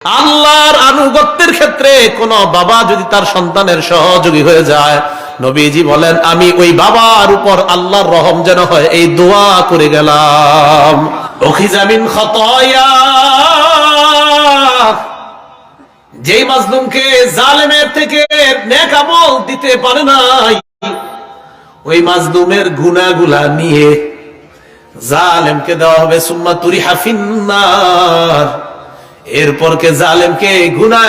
আল্লাহর আনুগত্যের ক্ষেত্রে কোন বাবা যদি তার সন্তানের সহযোগী হয়ে যায়, নবীজি বলেন, আমি ওই বাবার উপর আল্লাহর রহম যেন হয়, এই দোয়া করে গেলাম। অখিজামিন খতয়া। যেই মাজলুমকে জালেমের থেকে নেক আমল দিতে পারে নাই, ওই মাজলুমের গুনাগুলা নিয়ে জালেমকে দেওয়া হবে সুম্মা তুরি হাফিন্নার এরপর কে জালেমকে গুনা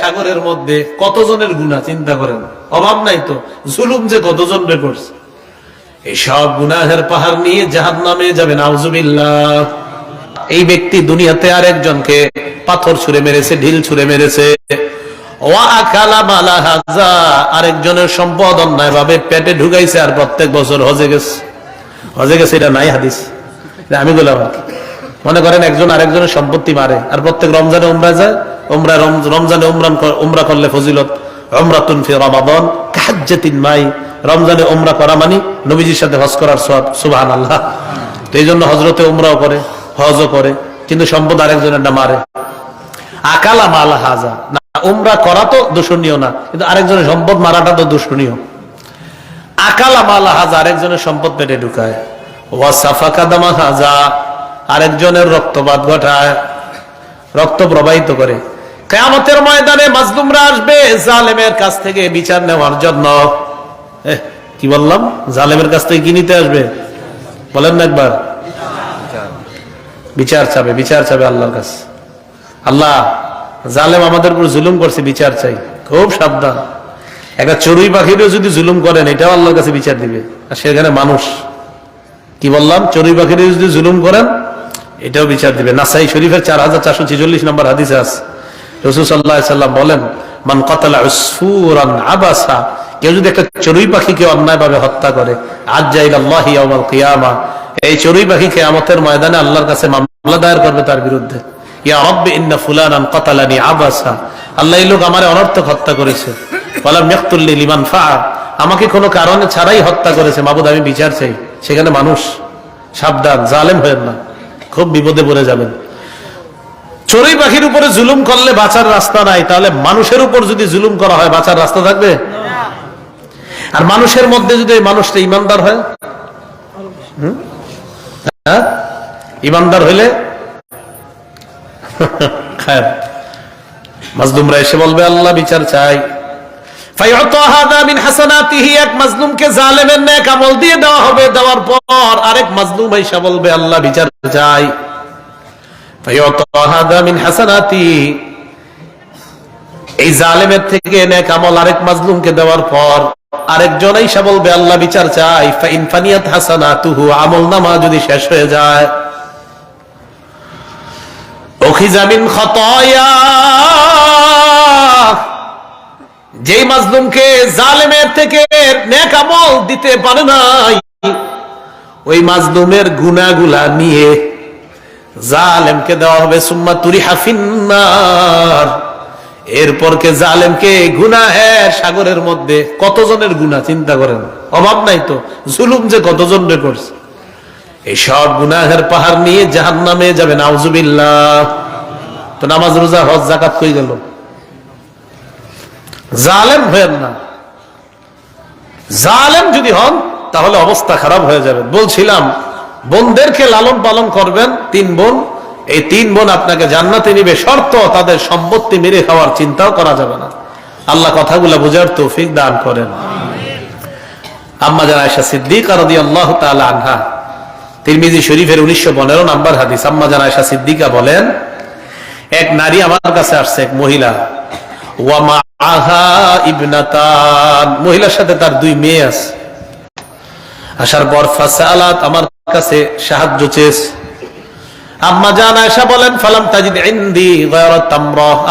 সাগরের মধ্যে কতজনের গুনা, চিন্তা করেন? অভাব নাই তো। জুলুম যে কতজন রে করছে? এই সব গুনাহের পাহাড় নিয়ে জাহান নামে যাবে নাউজুবিল্লাহ। এই ব্যক্তি দুনিয়াতে আরেকজনকে পাথর ছুঁড়ে মেরেছে, ঢিল ছুঁড়ে মেরেছে। আরেকজনের সম্পদ অন্যায় ভাবে পেটে ঢুকাইছে আর প্রত্যেক বছর হজে গেছে। হজে গেছে, এটা নাই হাদিস। আমি বললাম কি। মনে করেন একজন আরেকজনের সম্পত্তি মারে আর প্রত্যেক রমজানে উমরা যায়, উমরা রমজানে উমরান উমরা করলে ফজিলত। উমরাতুন ফি রমাদান কাহাজ্জাতিন মাই। রমজানে উমরা করা মানে নবীজির সাথে হজ করার সব সুবহানাল্লাহ। তো এই জন্য হজরতে উমরাও করে, হজও করে, কিন্তু সম্পদ আরেকজনের না মারে। আকালা মালা হাজা। না, উমরা করা তো দূষণীয় না, কিন্তু আরেকজনের সম্পদ মারাটা তো দূষণীয়। আকালা মালা হাজা আরেকজনের সম্পদ পেটে ঢুকায়। ওয়াসাফা কাদামা হাজা। আরেকজনের রক্তপাত ঘটায়, রক্ত প্রবাহিত করে। কেয়ামতের ময়দানে মাজলুমরা আসবে জালেমের কাছ থেকে বিচার নেওয়ার জন্য। কি বললাম? জালেমের কাছ থেকে কি নিতে আসবে? বলেন না একবার। বিচার চাবে বিচার চাবে আল্লাহর কাছে। আল্লাহ, জালেম আমাদের উপর জুলুম করছে, বিচার চাই। খুব সাবধান। একটা চড়ুই পাখিরও যদি জুলুম করেন, এটাও আল্লাহর কাছে বিচার দিবে। আর সেখানে মানুষ। কি বললাম? চড়ুই পাখিরও যদি জুলুম করেন এটাও বিচার দিবে। নাসাই শরীফের চার হাজার চারশো ছেচল্লিশ নম্বর হাদিসে আছে। রসুল সাল্লাহ বলেন, মান কতালা আবাসা কেউ যদি একটা চড়ুই পাখিকে অন্যায়ভাবে হত্যা করে আজ যাইল কিয়ামা এই চড়ুই পাখি কেয়ামতের ময়দানে আল্লাহর কাছে মামলা দায়ের করবে তার বিরুদ্ধে। আল্লাহ লোক আমারে অনর্থক হত্যা করেছে। আমাকে কোনো কারণে ছাড়াই হত্যা করেছে। মাবুদ, আমি বিচার চাই। সেখানে মানুষ সাবধান, জালেম হয়েন না। খুব বিপদে পড়ে যাবেন। চড়ুই পাখির উপরে জুলুম করলে বাঁচার রাস্তা নাই, তাহলে মানুষের উপর যদি জুলুম করা হয়, বাঁচার রাস্তা থাকবে? আর মানুষের মধ্যে যদি মানুষটা ইমানদার হয়? হ্যাঁ? ইমানদার হইলে? খায়ের। মাজলুমরা এসে বলবে, আল্লাহ বিচার চাই ফায়ুতা হাদা মিন হাসানাতিহি এক মাজলুমকে আরেক চাই। মাজলুমকে দেওয়ার পর আরেকজন বলবে, আল্লাহ বিচার চাই। ফানিয়াত হাসানাতুহু, আমল নামা যদি শেষ হয়ে যায়। খতয়া যেই মাজলুমকে জালেমের থেকে নেক আমল দিতে পারে নাই, ওই মাজলুমের গুনাগুলা নিয়ে জালেমকে দেওয়া হবে সুম্মা তুরি হাফিন্নার এরপর কে জালেমকে গুনা সাগরের মধ্যে কতজনের গুনা চিন্তা করেন? অভাব নাই তো? জুলুম যে কতজন রে করছে এই সব গুনাহের পাহাড় নিয়ে জাহান নামে যাবে, নাউজুবিল্লাহ। তো নামাজ রোজা, হজ জাকাত কই গেল? জালেম হয়েন না। জালেম যদি হন, তাহলে অবস্থা খারাপ হয়ে যাবে। বলছিলাম, বোনদেরকে লালন পালন করবেন তিন বোন। এই তিন বোন আপনাকে জান্নাতে নিবে, শর্ত তাদের সম্পত্তি মেরে খাওয়ার চিন্তাও করা যাবে না। আল্লাহ কথাগুলো বুঝার তৌফিক দান করেন। আম্মা জান আয়সা সিদ্দিক রাদি আল্লাহ আনহা। তিরমিজি শরীফের উনিশশো পনেরো নাম্বার হাদিস। আম্মা জান আয়সা সিদ্দিকা বলেন, এক নারী আমার কাছে আসছে, এক মহিলা। মহিলার সাথে তার দুই মেয়ে আছে। আসার পর আমার কাছে সাহায্য আম্মা জান আয়সা বলেন, ফালাম তাজিদ ইন্দি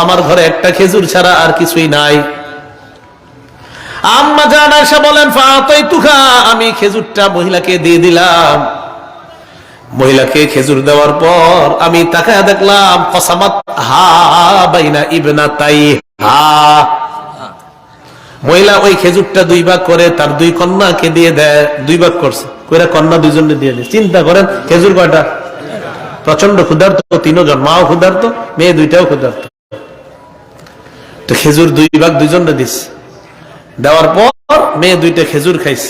আমার ঘরে একটা খেজুর ছাড়া আর কিছুই নাই। আম্মা জান আয়সা বলেন ফাতাইতুকা আমি খেজুরটা মহিলাকে দিয়ে দিলাম। মহিলাকে খেজুর দেওয়ার পর আমি তাকায় দেখলাম, কসামাত, হা বাইনা ইবনা তাই হা। মহিলা ওই খেজুরটা দুই ভাগ করে তার দুই কন্যাকে দিয়ে দেয়, দুই ভাগ করছে। কইরা কন্যা দুইজনে দিয়ে দেয় চিন্তা করেন, খেজুর কয়টা? প্রচণ্ড ক্ষুধার্ত তিনজন মাও ক্ষুধার্ত, মেয়ে দুইটাও ক্ষুধার্ত। খেজুর দুই ভাগ দুইজনে দিস দেওয়ার পর মেয়ে দুইটা খেজুর খাইস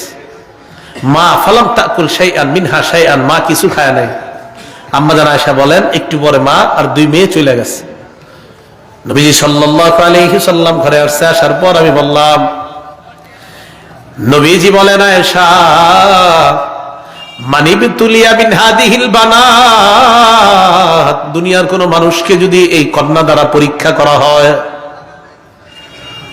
মা ফালাম তাকুল সাই আন মিনহা সাই আন মা কিছু খায় নাই। আম্মা জান আয়সা বলেন, একটু পরে মা আর দুই মেয়ে চলে গেছে। নবীজি সাল্লাল্লাহু আলাইহি সাল্লাম ঘরে আসছে, আসার পর আমি বললাম, নবীজি বলেন, আয়েশা মানিব তুলিয়া বিন হাদিহিল বানাত, দুনিয়ার কোন মানুষকে যদি এই কন্যা দ্বারা পরীক্ষা করা হয়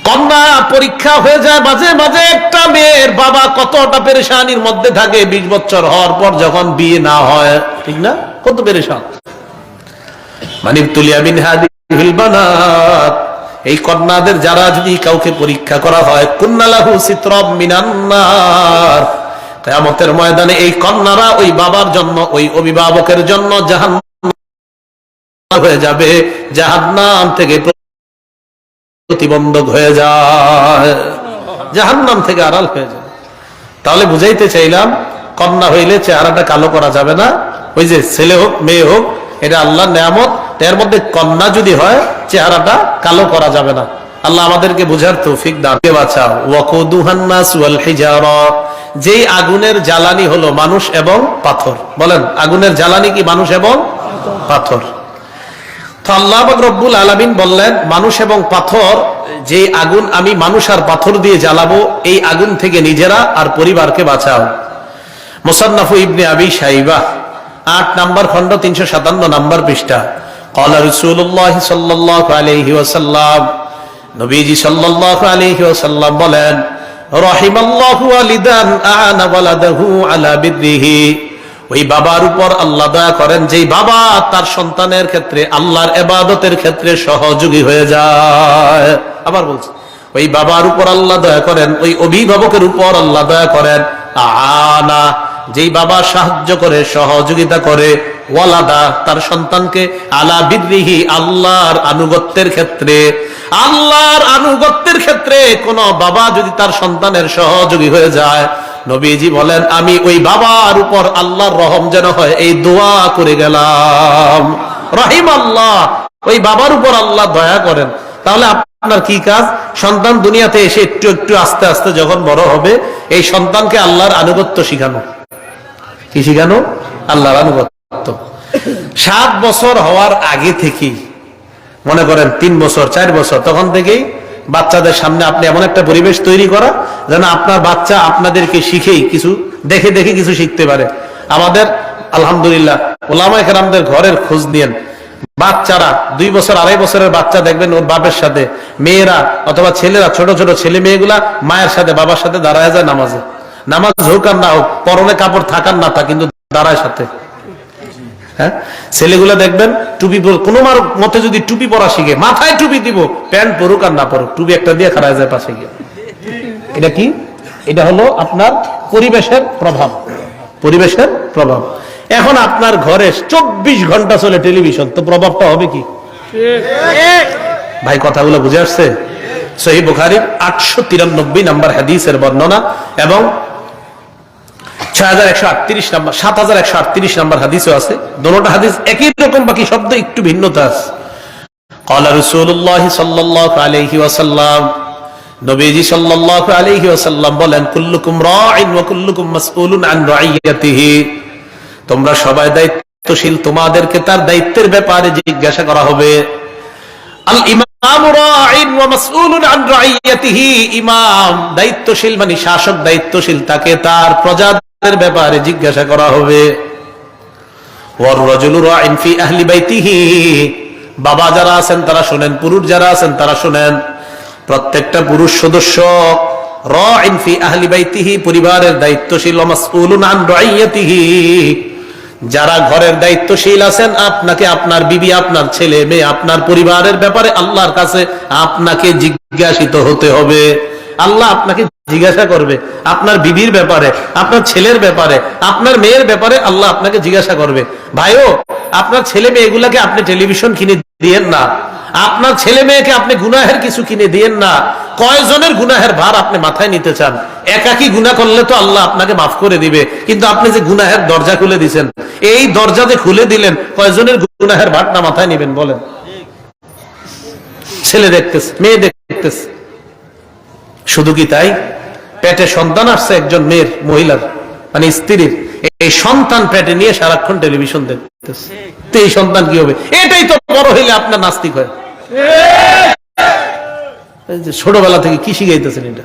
কন্যা পরীক্ষা হয়ে যায়, মাঝে মাঝে একটা মেয়ের বাবা কতটা পেরেশানির মধ্যে থাকে, বিশ বছর হওয়ার পর যখন বিয়ে না হয়, ঠিক না? কত পেরেশান। মানিব তুলিয়া বিন এই কন্যাদের যারা যদি কাউকে পরীক্ষা করা হয় কুন্নালাহু সিত্রব মিনান্নার কেয়ামতের ময়দানে এই কন্যারা ওই বাবার জন্য, ওই অভিভাবকের জন্য জাহান হয়ে যাবে। জাহান্নাম থেকে প্রতিবন্ধক হয়ে যায়। জাহান্নাম থেকে আড়াল হয়ে যায়। তাহলে বুঝাইতে চাইলাম, কন্যা হইলে চেহারাটা কালো করা যাবে না। ওই যে ছেলে হোক, মেয়ে হোক, এটা আল্লাহ নেয়ামত। এর মধ্যে কন্যা যদি হয়, চেহারাটা কালো করা যাবে না। আল্লাহ আমাদেরকে বুঝার তৌফিক দান। বাঁচাও? ওয়াকুদুহান্নাস যেই আগুনের জ্বালানি হলো মানুষ এবং পাথর। বলেন, আগুনের জ্বালানি কি মানুষ এবং পাথর? তো আল্লাহ রব্বুল আলমিন বললেন, মানুষ এবং পাথর, যে আগুন আমি মানুষ আর পাথর দিয়ে জ্বালাবো, এই আগুন থেকে নিজেরা আর পরিবারকে বাঁচাও। মোসান্নাফু ইবনে আবি সাইবা আট নাম্বার খন্ড তিনশো সাতান্ন নাম্বার পৃষ্ঠা। কলা নবীজি বলেন, রহিমাল্লাহু আলিদান ওই বাবার উপর আল্লাহ দয়া করেন, যেই বাবা তার সন্তানের ক্ষেত্রে, আল্লাহর এবাদতের ক্ষেত্রে সহযোগী হয়ে যায়। আবার বলছি, ওই বাবার উপর আল্লাহ দয়া করেন, ওই অভিভাবকের উপর আল্লাহ দয়া করেন, আনা, যেই বাবা সাহায্য করে, সহযোগিতা করে, ওয়ালাদা, তার সন্তানকে, আলা বিদ্রিহি, আল্লাহর আনুগত্যের ক্ষেত্রে, আল্লাহর আনুগত্যের ক্ষেত্রে কোন বাবা যদি তার সন্তানের সহযোগী হয়ে যায় নবীজি বলেন, আমি ওই বাবার উপর আল্লাহর রহম যেন হয়, এই দোয়া করে গেলাম। রহিম আল্লাহ ওই বাবার উপর আল্লাহ দয়া করেন। তাহলে আপনার কি কাজ? সন্তান দুনিয়াতে এসে একটু একটু আস্তে আস্তে যখন বড় হবে, এই সন্তানকে আল্লাহর আনুগত্য শিখানো। কি শিখানো? আল্লাহর আনুগত্য। সাত বছর হওয়ার আগে থেকেই, মনে করেন তিন বছর, চার বছর, তখন থেকেই বাচ্চাদের সামনে আপনি এমন একটা পরিবেশ তৈরি করা যেন আপনার বাচ্চা আপনাদেরকে শিখেই কিছু, দেখে দেখে কিছু শিখতে পারে। আমাদের, আলহামদুলিল্লাহ ওলামা কেরামদের ঘরের খোঁজ নিয়েন। বাচ্চারা, দুই বছর, আড়াই বছরের বাচ্চা দেখবেন ওর বাপের সাথে। মেয়েরা অথবা ছেলেরা, ছোট ছোট ছেলে মেয়েগুলা মায়ের সাথে, বাবার সাথে দাঁড়ায় যায় নামাজে। নামাজ হোক আর না হোক, পরনে কাপড় থাকার না তা, কিন্তু দাঁড়ায় সাথে। হ্যাঁ? ছেলেগুলো দেখবেন টুপি পর কোনো মতে যদি টুপি পরা শিখে, মাথায় টুপি দিব, প্যান্ট পরুক আর না পরুক, টুপি একটা দিয়ে খারাপ যায় পাশে গিয়ে। এটা কি? এটা হলো আপনার পরিবেশের প্রভাব। পরিবেশের প্রভাব। এখন আপনার ঘরে চব্বিশ ঘণ্টা চলে টেলিভিশন, তো প্রভাবটা হবে কি? ভাই, কথাগুলো বুঝে আসছে? সহি বুখারির আটশো তিরানব্বই নাম্বার হাদিসের বর্ণনা এবং তোমরা সবাই দায়িত্বশীল, তোমাদেরকে তার দায়িত্বের ব্যাপারে জিজ্ঞাসা করা হবে। ইমাম দায়িত্বশীল মানে শাসক দায়িত্বশীল, তাকে তার প্রজা ব্যাপারে জিজ্ঞাসা করা হবে। বাবা যারা আছেন, তারা শুনেন। পুরুষ যারা আছেন, তারা শুনেন। প্রত্যেকটা পুরুষ সদস্য পরিবারের দায়িত্বশীল যারা ঘরের দায়িত্বশীল আছেন, আপনাকে আপনার বিবি, আপনার ছেলে, মেয়ে, আপনার পরিবারের ব্যাপারে আল্লাহর কাছে আপনাকে জিজ্ঞাসিত হতে হবে। আল্লাহ আপনাকে জিজ্ঞাসা করবে আপনার বিবির ব্যাপারে, আপনার ছেলের ব্যাপারে, আপনার মেয়ের ব্যাপারে আল্লাহ আপনাকে জিজ্ঞাসা করবে। ভাইও, আপনার ছেলে মেয়েগুলাকে আপনি টেলিভিশন কিনে দিয়েন না। আপনার ছেলে মেয়েকে আপনি গুনাহের কিছু কিনে দিয়েন না। কয়জনের গুনাহের ভার আপনি মাথায় নিতে চান? একাকি গুনাহ করলে তো আল্লাহ আপনাকে মাফ করে দিবে। কিন্তু আপনি যে গুনাহের দরজা খুলে দিছেন, এই দরজা যে খুলে দিলেন, কয়জনের গুনাহের ভার না মাথায় নিবেন বলেন? ছেলে দেখতেছে, মেয়ে দেখ দেখতেছে। শুধু কি তাই? পেটে সন্তান আসছে একজন মেয়ের মহিলার মানে স্ত্রীর। এই সন্তান পেটে নিয়ে সারাক্ষণ টেলিভিশন দেখতেছে। তো এই সন্তান কি হবে? এটাই তো বড় হইলে আপনার নাস্তিক হয়। ছোটবেলা থেকে কি শিখাইতেছেন এটা?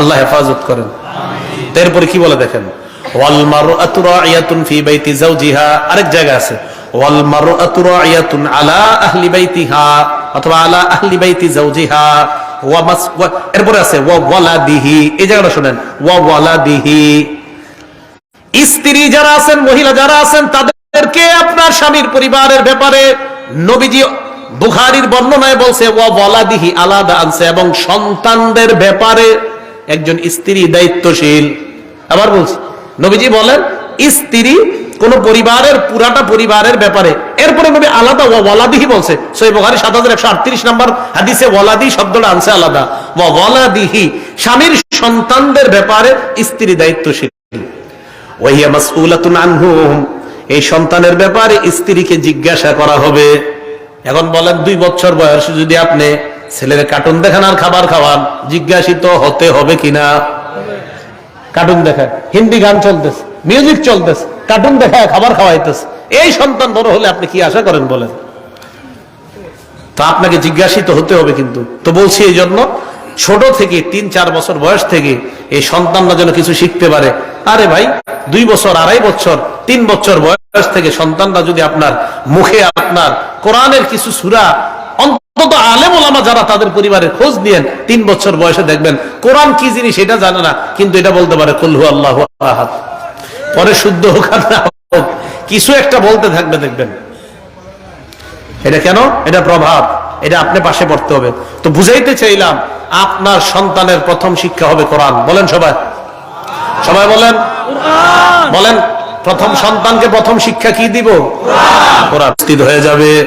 আল্লাহ হেফাজত করেন। তারপরে কি বলে দেখেন? আরেক জায়গা আছে। অথবা আলা আহলি বাইতি যাওজিহা। এরপরে আছে শুনেন স্ত্রী যারা আছেন, মহিলা যারা আছেন, তাদেরকে আপনার স্বামীর পরিবারের ব্যাপারে নবীজি বুখারির বর্ণনায় বলছে, ওয়া ওয়ালাদিহি আলাদা আনছে এবং সন্তানদের ব্যাপারে একজন স্ত্রী দায়িত্বশীল। আবার বলছি, নবীজি বলেন, স্ত্রী কোন পরিবারের, পুরাটা পরিবারের ব্যাপারে। এরপরে আলাদা ওয়া ওয়ালাদিহি বলছে। সই বুখারি সাত হাজার একশো আটত্রিশ নম্বর হাদিসে ওয়ালাদি শব্দটা আনছে আলাদা। ওয়ালাদিহি, স্বামীর সন্তানদের ব্যাপারে স্ত্রী দায়িত্বশীল। এই সন্তানের ব্যাপারে স্ত্রীকে জিজ্ঞাসা করা হবে। এখন বলেন দুই বছর বয়স যদি আপনি ছেলের কার্টুন দেখান আর খাবার খাওয়ান, জিজ্ঞাসিত হতে হবে কিনা? কার্টুন দেখায় হিন্দি গান চলতেছে। মিউজিক চলতেছে। কার্টুন দেখায় খাবার খাওয়াইতেছে। এই সন্তান বড় হলে আপনি কি আশা করেন বলেন? তা আপনাকে জিজ্ঞাসিত হতে হবে কিন্তু। তো বলছি এই জন্য, ছোট থেকে তিন চার বছর বয়স থেকে এই সন্তানরা যেন কিছু শিখতে পারে। আরে ভাই, দুই বছর, আড়াই বছর, তিন বছর বয়স থেকে সন্তানরা যদি আপনার মুখে আপনার কোরআনের কিছু সুরা, অন্তত আলেম ওলামা যারা তাদের পরিবারের খোঁজ নিয়েন, তিন বছর বয়সে দেখবেন, কোরআন কি জিনিস এটা জানে না, কিন্তু এটা বলতে পারে কল্লু আল্লাহ আহাদ। পরে শুদ্ধ হোক আর না হোক কিছু একটা বলতে থাকবে দেখবেন। এটা কেন? এটা প্রভাব। এটা আপনি পাশে পড়তে হবে। তো বুঝাইতে চাইলাম আপনার সন্তানের প্রথম শিক্ষা হবে কোরআন। বলেন সবাই। সবাই বলেন। বলেন প্রথম সন্তানকে প্রথম শিক্ষা কি দিব? কোরআন! হয়ে যাবে।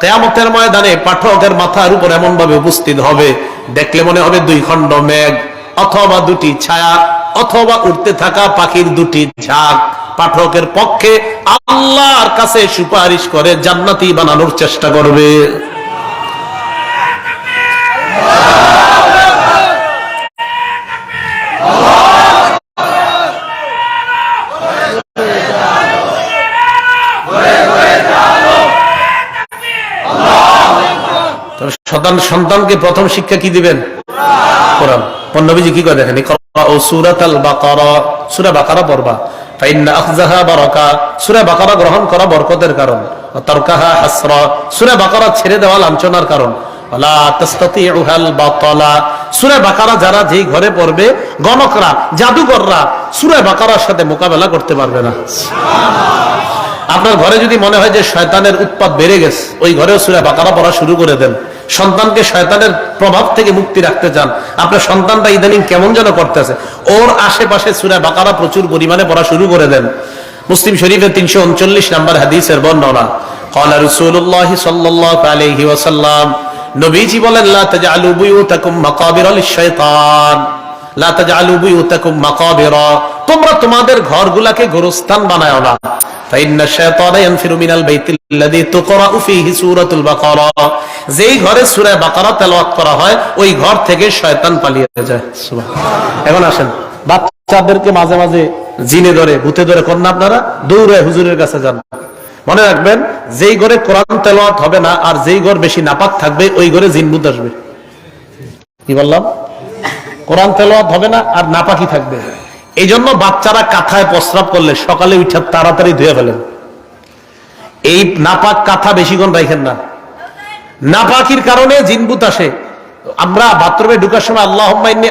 কিয়ামতের ময়দানে পাঠকের মাথার উপর এমন ভাবে উপস্থিত হবে, দেখলে মনে হবে দুই খণ্ড মেঘ, অথবা দুটি ছায়া, অথবা উঠতে থাকা পাখির দুটি ঝাঁক। পাঠকের পক্ষে আল্লাহর কাছে সুপারিশ করে জান্নাতি বানানোর চেষ্টা করবে। সন্তান, সন্তানকে প্রথম শিক্ষা কি দিবেন? কোরআন। পন্নবীজি কি করে দেখেন যারা ঘরে পড়বে, গণকরা, জাদুকররা সূরা বাকারার সাথে মোকাবেলা করতে পারবে না। আপনার ঘরে যদি মনে হয় যে শয়তানের উৎপাদ বেড়ে গেছে, ওই ঘরেও সুরা বাকারা পড়া শুরু করে দেন। সন্তানকে শয়তানের প্রভাব থেকে মুক্তি রাখতে চান আপনার সন্তানটা ইদানিং কেমন যেন করতেছে ওর আশেপাশে সুরা বাকারা প্রচুর পরিমাণে পড়া শুরু করে দেন মুসলিম শরীফের তিনশো উনচল্লিশ নম্বর হাদিসের বর্ণনা قال رسول الله صلى الله عليه وسلم নবীজি বলেন লা তাজআলু বুয়ুতাকুম মাকাবিরা লিশ-শাইতান তোমরা তোমাদের ঘরগুলাকে গোরস্থান বানায়ও না। যেই ঘরে জিনে ধরে ধরে আপনারা? মনে রাখবেন, যেই ঘরে কোরআন তেলাওয়াত হবে না, আর যেই ঘর বেশি নাপাক থাকবে, ওই ঘরে জিনবুত আসবে। কি বললাম? কোরআন তেলাওয়াত হবে না আর নাপাকি থাকবে। এই জন্য বাচ্চারা কাঁথায় প্রস্রাব করলে সকালে উঠে তাড়াতাড়ি ধুয়ে ফেলেন। এই নাপাক কাঁথা বেশিক্ষণ রাখেন না। নাপাকির কারণে জিনবুত আসে। আমরা বাথরুমে ঢুকার সময় আল্লাহ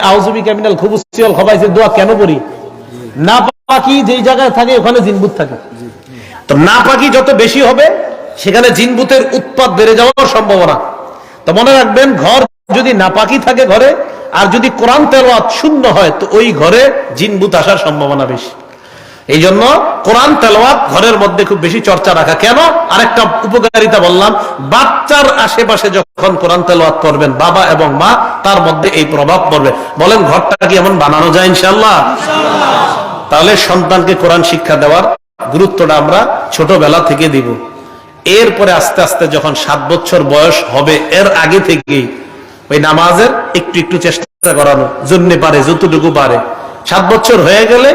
আউজুবি ক্যামিনাল খুব খবাইছে দোয়া কেন পড়ি? নাপাকি যেই জায়গায় থাকে ওখানে জিনবুত থাকে। তো নাপাকি যত বেশি হবে, সেখানে জিনবুতের উৎপাদ বেড়ে যাওয়ার সম্ভাবনা। তো মনে রাখবেন, ঘর যদি নাপাকি থাকে ঘরে আর যদি কোরআন তেলাওয়াত শূন্য হয়, তো ওই ঘরে জিনবুত আসার সম্ভাবনা বেশি। এই জন্য কোরআন তেলাওয়াত ঘরের মধ্যে খুব বেশি চর্চা রাখা। কেন? আরেকটা উপকারিতা বললাম, বাচ্চার আশেপাশে যখন কোরআন তেলাওয়াত করবেন, বাবা এবং মা, তার মধ্যে এই প্রভাব পড়বে। বলেন, ঘরটা কি এমন বানানো যায় ইনশাল্লাহ তাহলে সন্তানকে কোরআন শিক্ষা দেওয়ার গুরুত্বটা আমরা ছোটবেলা থেকে দিব। এরপরে আস্তে আস্তে যখন সাত বছর বয়স হবে, এর আগে থেকেই ওই নামাজের একটু একটু চেষ্টা করানো, জন্য পারে, যতটুকু পারে। সাত বছর হয়ে গেলে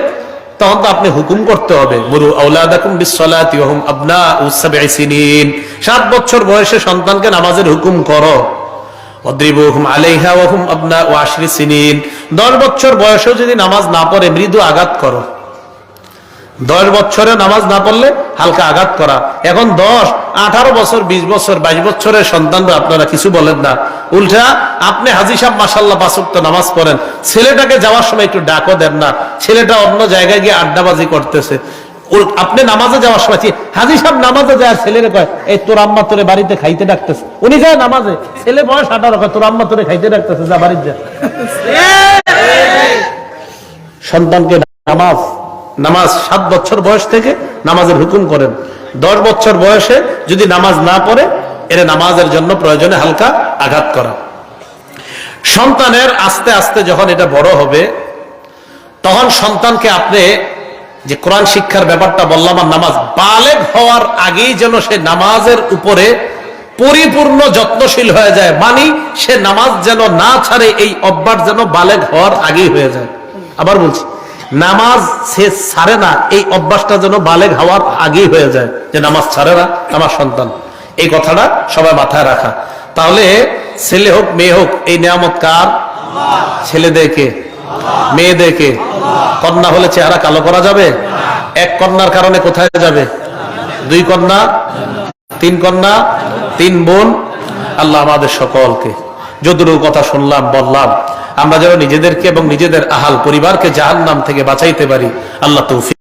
তখন তো আপনি হুকুম করতে হবে। মুরু ওয়া সাত বছর বয়সে সন্তানকে নামাজের হুকুম করো। অদ্রিবুহুম আলাইহা ওয়া হুম আবনাউ আশরি সিনিন। দশ বছর বয়সেও যদি নামাজ না পড়ে, মৃদু আঘাত করো। দশ বছরে নামাজ না পড়লে হালকা আঘাত করা। এখন দশ আঠারো বছর বিশ বছর বাইশ বছরের সন্তানরা আপনারা কিছু বলেন না। উল্টা আপনি হাজি সাহেব মাসাল্লাহ পাঁচক্ত নামাজ পড়েন। ছেলেটাকে যাওয়ার সময় একটু ডাকও দেন না। ছেলেটা অন্য জায়গায় গিয়ে আড্ডাবাজি করতেছে। আপনি নামাজে যাওয়ার সময় হাজি সাহেব নামাজে যায় ছেলেরে কয় এই তোর আম্মা তোরে বাড়িতে খাইতে ডাকতেছে। উনি যায় নামাজে। ছেলে বয়স আঠারো কয় তোর আম্মা তোরে খাইতে ডাকতেছে যা বাড়িতে যা। সন্তানকে নামাজ নামাজ সাত বছর বয়স থেকে নামাজের হুকুম করেন। দশ বছর বয়সে যদি নামাজ না পড়ে, এর নামাজের জন্য প্রয়োজনে হালকা আঘাত করা। সন্তানের আস্তে আস্তে যখন এটা বড় হবে, তখন সন্তানকে আপনি যে কোরআন শিক্ষার ব্যাপারটা বললাম, আর নামাজ বালেগ হওয়ার আগেই যেন সে নামাজের উপরে পরিপূর্ণ যত্নশীল হয়ে যায়, মানি সে নামাজ যেন না ছাড়ে, এই অভ্যাস যেন বালেগ হওয়ার আগেই হয়ে যায়। আবার বলছি নামাজ সে ছাড়ে না, এই অভ্যাসটা যেন বালেগ হওয়ার আগেই হয়ে যায় যে নামাজ ছাড়ে না, আমার সন্তান। এই কথাটা সবাই মাথায় রাখা। তাহলে ছেলে হোক, মেয়ে হোক, এই নিয়ামত কার? ছেলেদেরকে, মেয়েদেরকে। কন্যা হলে চেহারা কালো করা যাবে? এক কন্যার কারণে কোথায় যাবে? দুই কন্যা, তিন কন্যা, তিন বোন, আল্লাহ আমাদের সকলকে। যতটুকু কথা শুনলাম, বললাম আমরা যেন নিজেদেরকে এবং নিজেদের আহাল পরিবারকে জাহান নাম থেকে বাঁচাইতে পারি। আল্লাহ তৌফিক